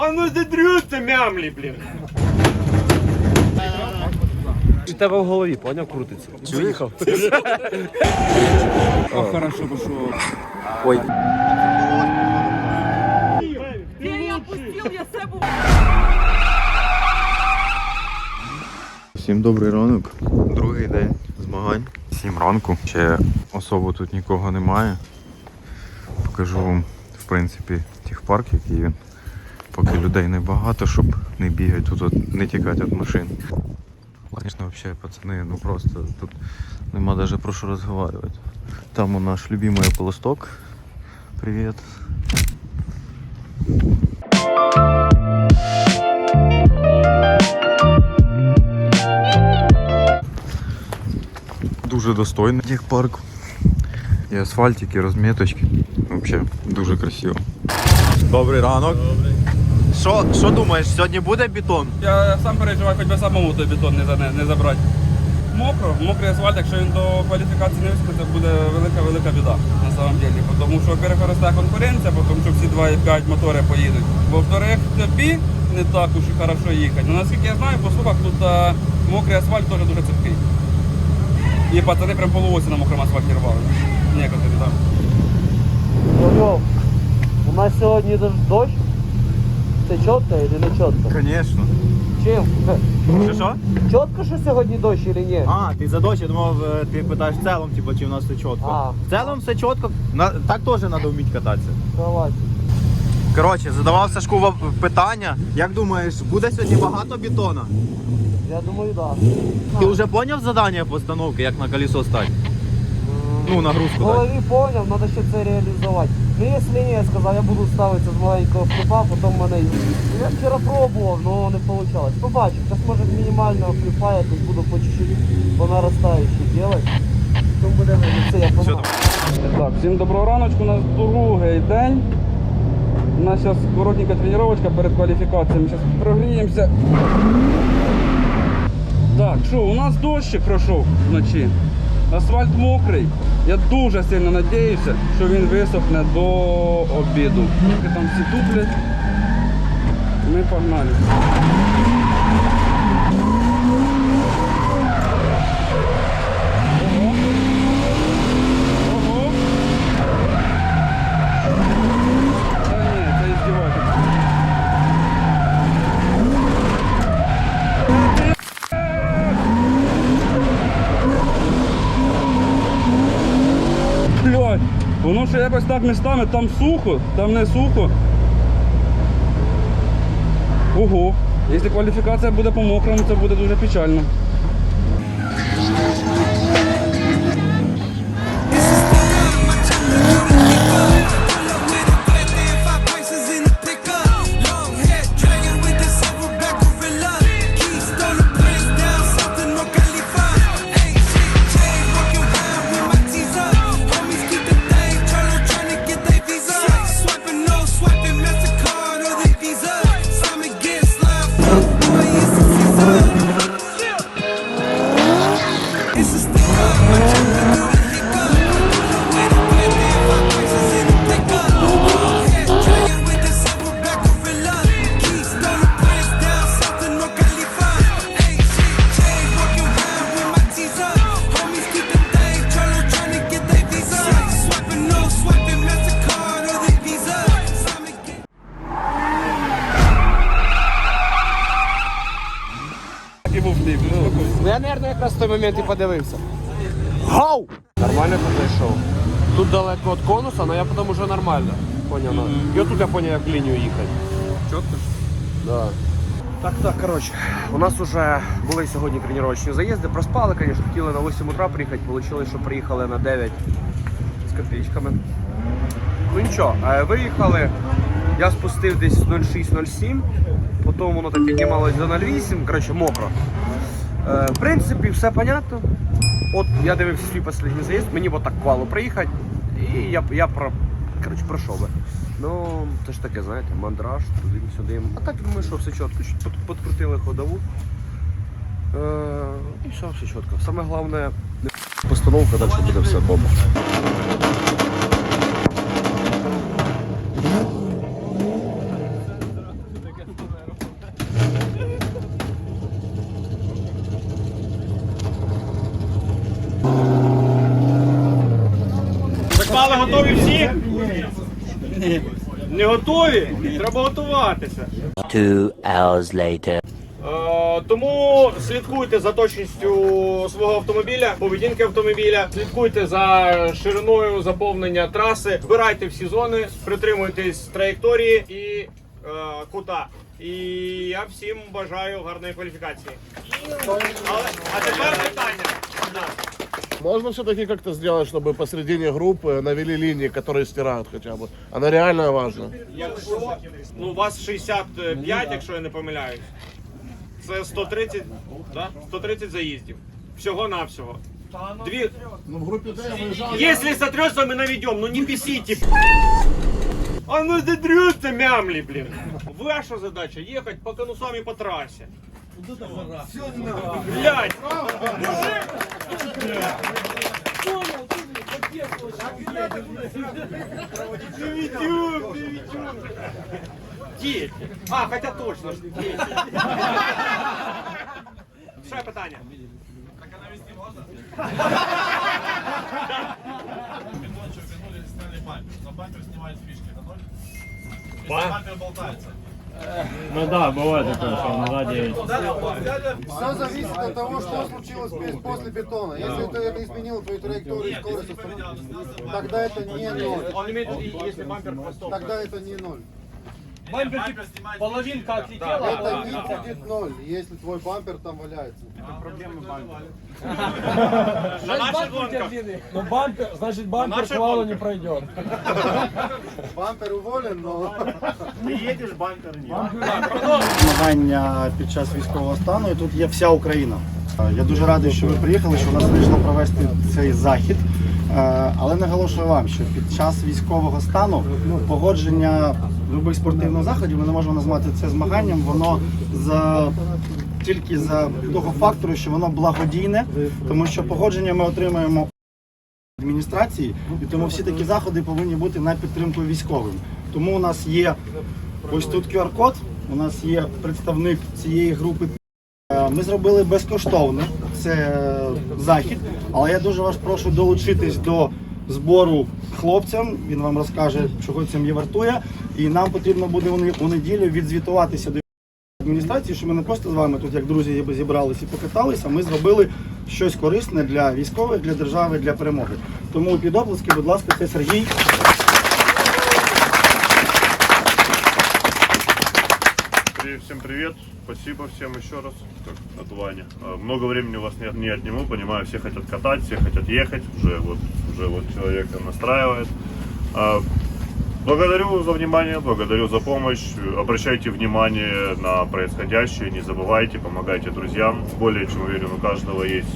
А ну задрються мямлі, блін. У тебе в голові, поняв, крутиться. Поїхав. О, хорошо пішов. Ой. Я не я себе Всім добрий ранок. Другий день змагань. Сім ранку. Ще особо тут нікого немає. Покажу вам, в принципі, тих парк, який він. Поки людей небагато, щоб не бігати тут, не тікати від машин. Звісно, взагалі, пацани, ну просто тут нема навіть про що розговорювати. Там у наш любимий полосток. Привіт. Дуже достойний техпарк. І асфальтик, і розміточки. Взагалі дуже красиво. Добрий ранок. Що, що думаєш, сьогодні буде бетон? Я сам переживаю, хоч би самому той бетон не, за- не забрати. Мокро, мокрий асфальт, якщо він до кваліфікації не вискочить, це буде велика-велика біда на самом деле. Тому що, во-первых, росте конкуренція, тому що всі 2,5 мотори поїдуть. Во-вторых, тобі не так уж і хорошо їхати. Ну, наскільки я знаю, по слухах тут а, мокрий асфальт теж дуже цепкий. І пацани прям полуосі на мокрому асфальті рвали. Некоторі, так. Льов, у нас сьогодні дощ. Це чітко чи не чітко? Звісно. Чим? Що що? Чітко, що сьогодні дощ чи ні? А, ти за дощ, я думав, е, ти питаєш в цілому, типу, чи у нас все чітко. А. В цілому все чітко. На, так теж треба вміти кататися. Давай. Коротше, задавав Сашку питання. Як думаєш, буде сьогодні багато бетона? Я думаю, так. Ти вже зрозумів завдання постановки, як на колесо стати? Ну, В нагрузку дати. голові поняв, треба ще це реалізувати. Ну, якщо ні, я сказав, я буду ставитися з маленького фліпа, потім мене... Я вчора пробував, але не вийшло. Побачив, зараз може з мінімального фліпа якось буду по чуть-чуть по наростаючій робити. Потім буде це я погнав. Так, всім доброго раночку, у нас другий день. У нас зараз коротенька тренування перед кваліфікаціями. Зараз прогріємося. Так, що, у нас дощик пройшов вночі. Асфальт мокрий. Я дуже сильно сподіваюся, що він висохне до обіду. Там всі туплять. Ми погнали. Ого. Ого. Та ні, це іздівательство. Блядь, воно ще якось так містами, там сухо, там не сухо. Ого, якщо кваліфікація буде по мокрому, це буде дуже печально. Той момент і подивився. Гау! Нормально зайшов. Тут далеко від конуса, але я потім вже нормально. Поняв. Mm І отут я поняв, як в лінію їхати. Чітко. Да. Так, так, коротше, у нас вже були сьогодні тренувальні заїзди, проспали, звісно, хотіли на 8 утра приїхати, вийшло, що приїхали на 9 з копійками. Ну нічого, е, виїхали, я спустив десь 06-07, потім воно так піднімалось до 08, коротше, мокро. Е, В принципі, все понятно. От я дивився свій останній заїзд, мені от так квалу приїхати, і я, я про, коротше, пройшов би. Ну, це ж таке, знаєте, мандраж, туди-сюди. А так думаю, що все чітко. Подкрутили ходову. Е, і все, все чітко. Саме головне, не постановка, далі буде все добре. Стали готові всі? Не готові? Треба готуватися. Two hours later. Е, Тому слідкуйте за точністю свого автомобіля, поведінки автомобіля, слідкуйте за шириною заповнення траси, збирайте всі зони, притримуйтесь траєкторії і е, кута. І я всім бажаю гарної кваліфікації. Але, а тепер питання. Да. Можно все-таки как-то сделать, чтобы посередине группы навели линии, которые стирают хотя бы? Она реально важна. Якщо ну, у вас 65, якщо я не помиляюсь, це 130, да? 130 заїздів. Всього-навсього. Дві... Ну, в группе Д я выезжал, Если сотрется, мы наведем, ну не бесите. А ну затрется мямли, блин. Ваша задача ехать по конусам и по трассе. Блять! Понял, ты, блин, Дети. А, хотя точно, что дети. Що питання? Так а навести можна? Пиночек, пинули, сняли бампер. За бампер снимают фишки, это ноль. Если бампер болтается. Все зависит от того, что случилось пе- после бетона. Если ты это изменил твою траекторию и скорость, тогда это не ноль. Он имеет, если бампер хвостом. Тогда это не ноль. Половинка отлетела. Это не будет ноль, если твой бампер там валяется. На наших гонках. Ну бампер, значит бампер к валу не пройдет. Бампер уволен, но... змагання під час військового стану, і тут є вся Україна. Я дуже радий, що ви приїхали, що у нас вийшло провести цей захід. Е, Але наголошую вам, що під час військового стану ну, погодження любих спортивних заходів, ми не можемо назвати це змаганням, воно за тільки за того фактору, що воно благодійне, тому що погодження ми отримуємо адміністрації, і тому всі такі заходи повинні бути на підтримку військовим. Тому у нас є ось тут QR-код, у нас є представник цієї групи. Е, Ми зробили безкоштовно це е, захід, але я дуже вас прошу долучитись до збору хлопцям. Він вам розкаже, чого це є вартує. І нам потрібно буде у неділю відзвітуватися до адміністрації, що ми не просто з вами тут, як друзі, зібралися і покаталися. Ми зробили щось корисне для військових, для держави, для перемоги. Тому під оплески, будь ласка, це Сергій. При- Всем привет. Спасибо всем еще раз. Так, от Вани. А, Много времени у вас не, не отниму, понимаю, все хотят катать, все хотят ехать. Уже вот, уже вот человек настраивает. А, Благодарю за внимание, благодарю за помощь. Обращайте внимание на происходящее, не забывайте, помогайте друзьям. Более чем уверен, у каждого есть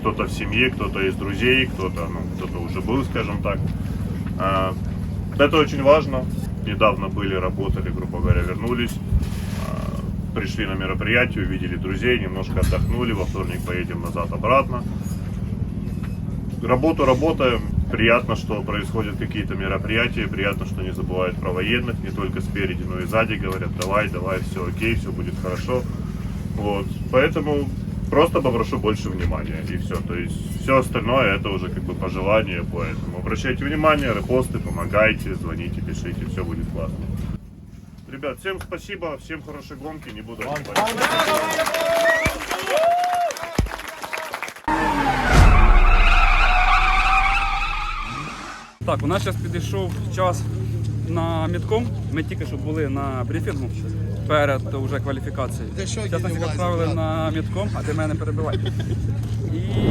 кто-то в семье, кто-то из друзей, кто-то, ну, кто-то уже был, скажем так. А, Это очень важно. Недавно были, работали, грубо говоря, вернулись. Пришли на мероприятие, увидели друзей, немножко отдохнули. Во вторник поедем назад обратно. Работу работаем. Приятно, что происходят какие-то мероприятия. Приятно, что не забывают про военных. Не только спереди, но и сзади говорят, давай, давай, все окей, все будет хорошо. Вот. Поэтому просто попрошу больше внимания. И все. То есть все остальное это уже как бы пожелание. Поэтому обращайте внимание, репосты, помогайте, звоните, пишите, все будет классно. Ребят, всем спасибо, всем хорошей гонки, не буду. Так, у нас зараз підійшов час на мідком. Ми тільки що були на брифінгу перед уже кваліфікацією. Зараз нас відправили на мідком, а ти мене перебивай.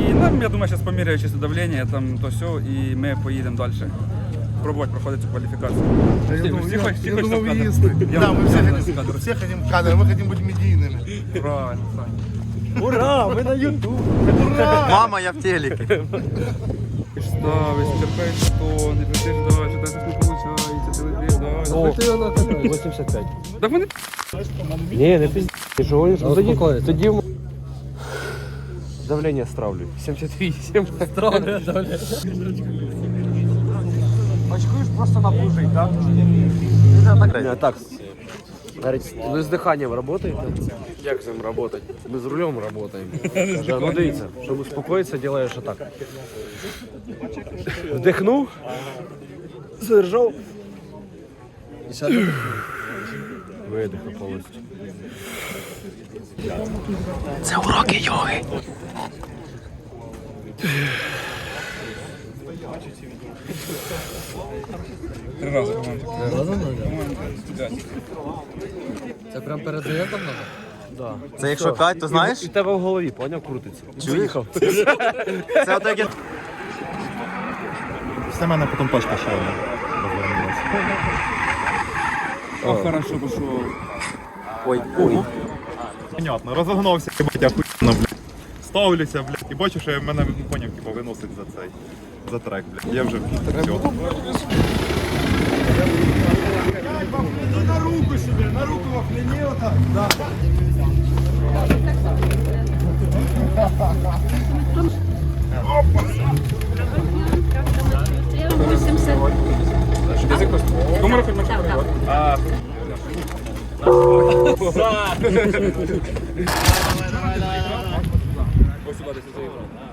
І нам, я думаю, зараз поміряю чисто давлення, там то все, і ми поїдемо далі. Пробувати проходити цю кваліфікацію. Всі, всі, хоч- всі хочуть в кадр? Я Да, мы все в хотим, кадр. все хотим кадры, мы хотим быть медийными. Правильно, правильно. Ура, мы на YouTube. Мама, я в телекі. Ставиш, терпеш, що не кричиш, давай, що так не виходить, ти летиш, давай. Сколько ты на какой? 85. Так вони Ні, не пізді. Ти що гониш? Ну, тоді, Успокойся. тоді м- давлення стравлю. 78. Странно, давай. Очкуєш просто наблужить, так? Не так. Говорить, ви з диханням працюєте? Як з ним працювати? Ми з рулем працюємо. Каже, ну дивіться, щоб успокоїтися, робиш отак. Вдихнув, задержав. І видихав повністю. Це уроки йоги. Три рази, по-моєму. Це прям перед заїздом надо? Да. Це якщо кать, то знаєш? І в тебе в голові, поняв, крутиться. Чуєш? Це отак як... Все мене потім почка ще одна. О, хорошо, бо Ой, ой. Понятно, розогнався, блядь, охуєнно, блядь. Ставлюся, блядь, і бачу, що мене поняв, типу, виносить за цей. За трек, блядь. Я вже все. Кому рухать можна перевод? А, ось сюди десь заїхав. В общем,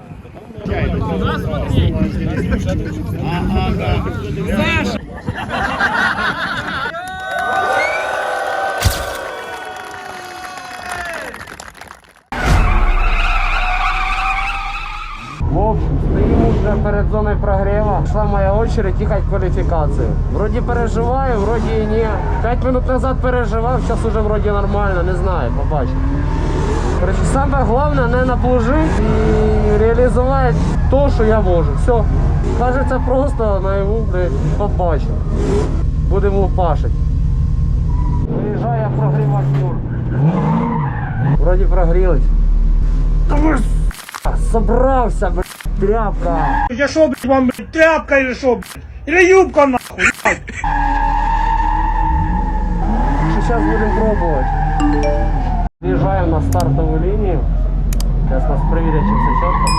уже перед зоной прогрева. Шла моя очередь ехать квалификацию. Вроде переживаю, вроде и не. Пять минут назад переживав, сейчас уже вроде нормально, не знаю, побачимо. Короче, саме головне не наплужити і реалізувати то, що я можу. Все. Кажеться просто наяву, блядь, побачимо. Будемо пашити. Виїжджає прогрівати тур. Вроді прогрілись. Собрався, блядь, тряпка. Я що, блядь, вам, блядь, тряпка или що, блядь? Или юбка, нахуй? Що зараз будемо пробувати. Виїжджаємо на стартовую линию. Сейчас нас перевірять, чем все.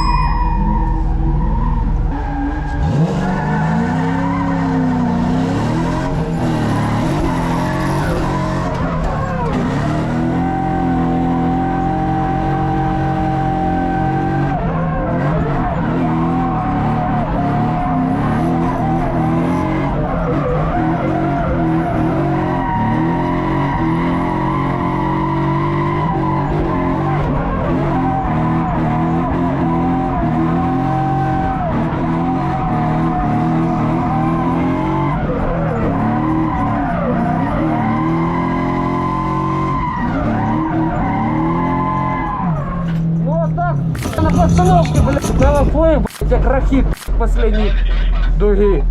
Дуги.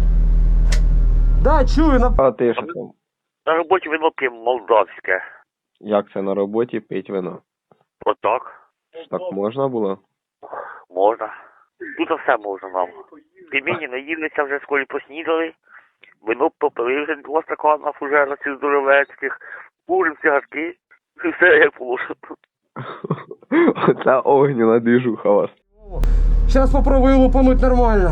Да, чую на... А ти що там? На роботі вино п'ємо молдавське. Як це на роботі пить вино? Отак. Так можна було? Можна. Тут все можна нам. Пельмені наїлися вже в школі поснідали. Вино попили вже два стакана фужера ці здоровецьких. Курим цигарки. І все як положено. Оце огняна движуха вас. Сейчас попробую лупануть нормально.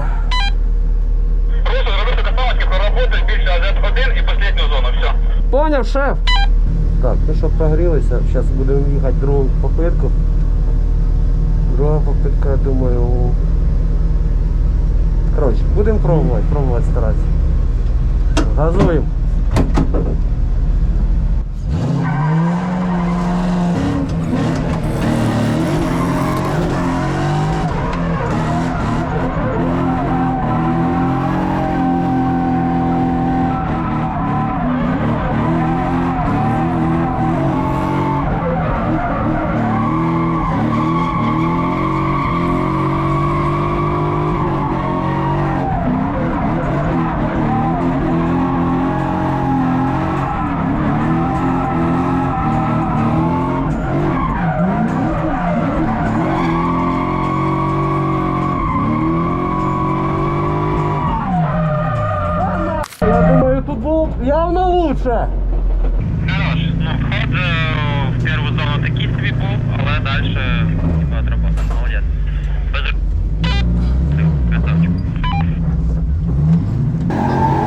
Проработати більше один і останню зону, все. Поняв, шеф? Так, ну що прогрілися, зараз будемо їхати другу попитку. Друга попитка, я думаю. Коротше, будемо пробувати, пробувати старатися. Газуємо. Першу зону такий собі був, але далі отработан. Молодець. Без красавчик.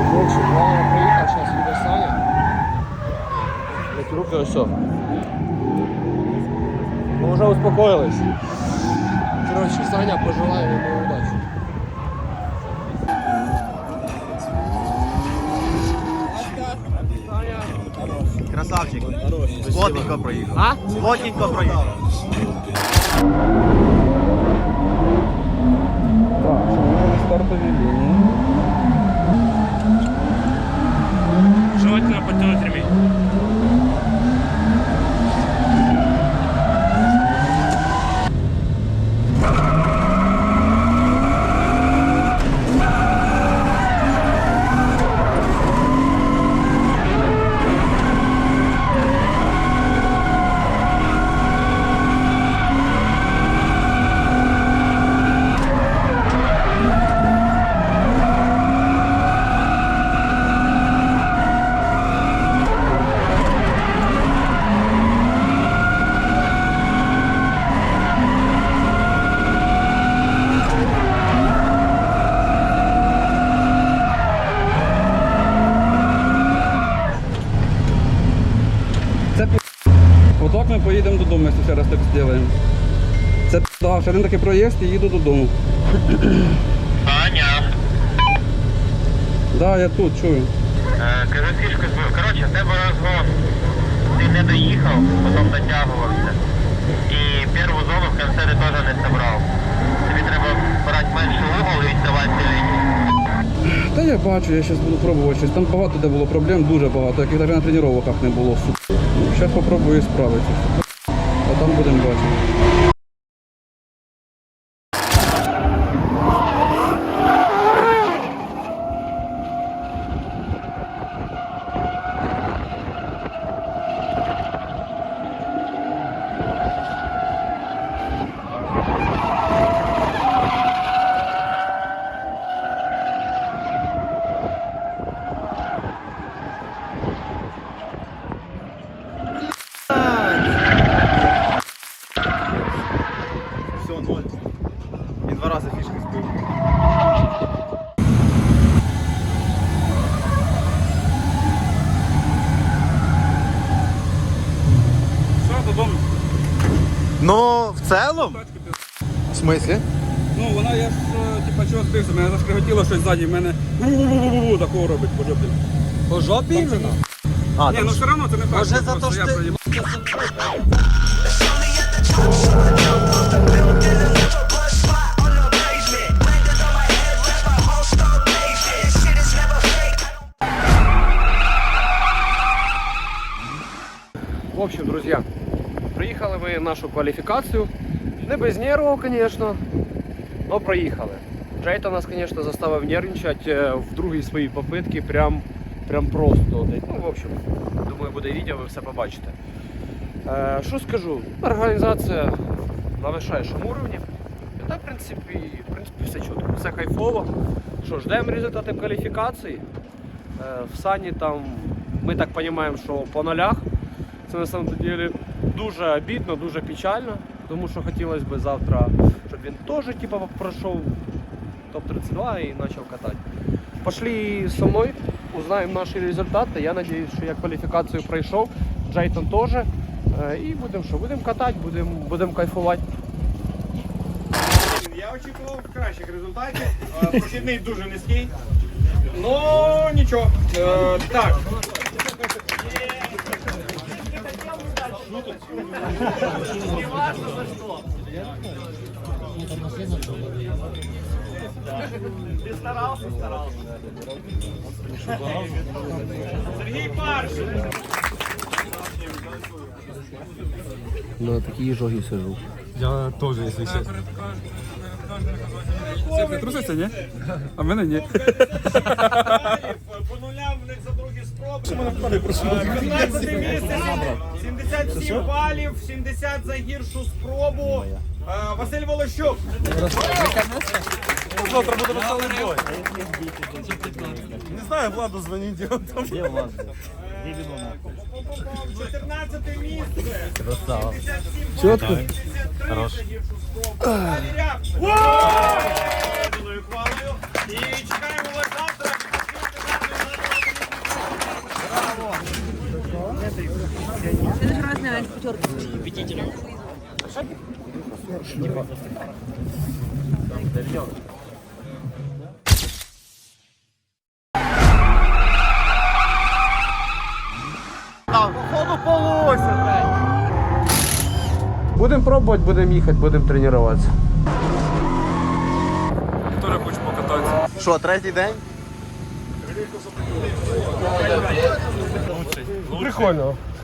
В главное приехал, сейчас видишь Саня. Блять, руки Мы уже успокоились. Короче, Саня, пожелаю ему Красавчик. Плотненько проїхав. А? Плотненько проїхав. Так, що ми Желательно подтянуть ремень. Це пі... Отак ми поїдемо додому, якщо ще раз так зробимо. Ще один такий проїзд і їду додому. Аня, Да, я тут чую. кажу фішку збив. Коротше, в тебе розгон. Ти не доїхав, потім дотягувався. І першу зону в кінці ти теж не зібрав. Тобі треба брати менший угол і віддавати лінію. Та я бачу, я зараз буду пробувати щось. Там багато де було проблем, дуже багато, яких навіть на тренуваннях не було. Зараз спробую справитися. А там будемо бачити. Ну, в? Смислі? Ну, вона я ж, е, типа, чого збився, мене зашкриготіло щось ззаді, в мене ву-ву-ву-ву-ву такого робить по жопі. По жопе именно? А, Ні, ну все одно це не так. Може, за то, що ти- В общем, друзья, проїхали ми нашу кваліфікацію. Не без нервів, звісно, але проїхали. Джейта нас, звісно, заставив нервничати е, в другій своїй попитці, прям, прям просто. Ну, в общем, думаю, буде відео, ви все побачите. Е, Що скажу? Організація на вищайшому рівні. Та, в принципі, в принципі, все чітко, все кайфово. Що, ждемо результати кваліфікації. Е, В Сані там, ми так розуміємо, що по нулях. Це на самом деле дуже обідно, дуже печально, тому що хотілося б завтра, щоб він теж типу, пройшов топ-32 і почав катати. Пошли зі мною, узнаємо наші результати. Я сподіваюся, що я кваліфікацію пройшов, Джейтон теж. Е, І будемо що, будемо катати, будемо будем кайфувати. Я очікував кращих результатів. Е, Прохідний дуже низький. Ну нічого. Е, Так. Сергій Паршин. На такій жогі сижу. Це ти трусишся, ні? А в мене ні. за другі спроби. 15 місце, 77 балів, 70 за гіршу спробу. Е, Василь Волощук. Завтра буде веселий бой. Не знаю, Владу дзвонить, де він. Де Влад? 14 місце. Красава. Чітко. Хорош. Валеріак. Будемо пробувати, будемо їхати, будемо тренуватися. Не хоче покататися? Що, третій день? Прикольно.